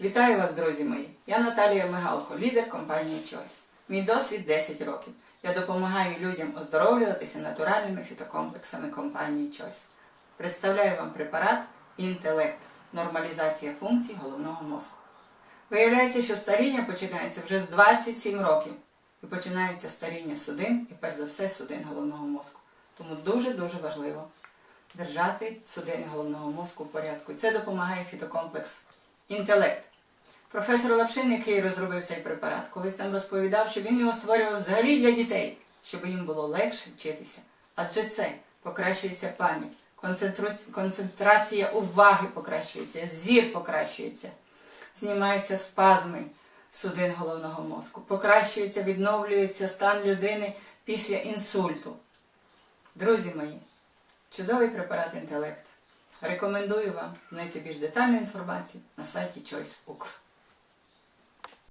Вітаю вас, друзі мої! Я Наталія Мигалко, лідер компанії Choice. Мій досвід 10 років. Я допомагаю людям оздоровлюватися натуральними фітокомплексами компанії Choice. Представляю вам препарат Інтелект нормалізація функцій головного мозку. Виявляється, що старіння починається вже в 27 років. І починається старіння судин і перш за все судин головного мозку. Тому дуже-дуже важливо держати судини головного мозку в порядку. Це допомагає фітокомплекс інтелект. Професор Лапшин, який розробив цей препарат, колись нам розповідав, що він його створював взагалі для дітей, щоб їм було легше вчитися. Адже це покращується пам'ять, концентру- концентрація уваги покращується, зір покращується, знімаються спазми судин головного мозку, покращується, відновлюється стан людини після інсульту. Друзі мої, чудовий препарат інтелект. Рекомендую вам знайти більш детальну інформацію на сайті Choice Укр.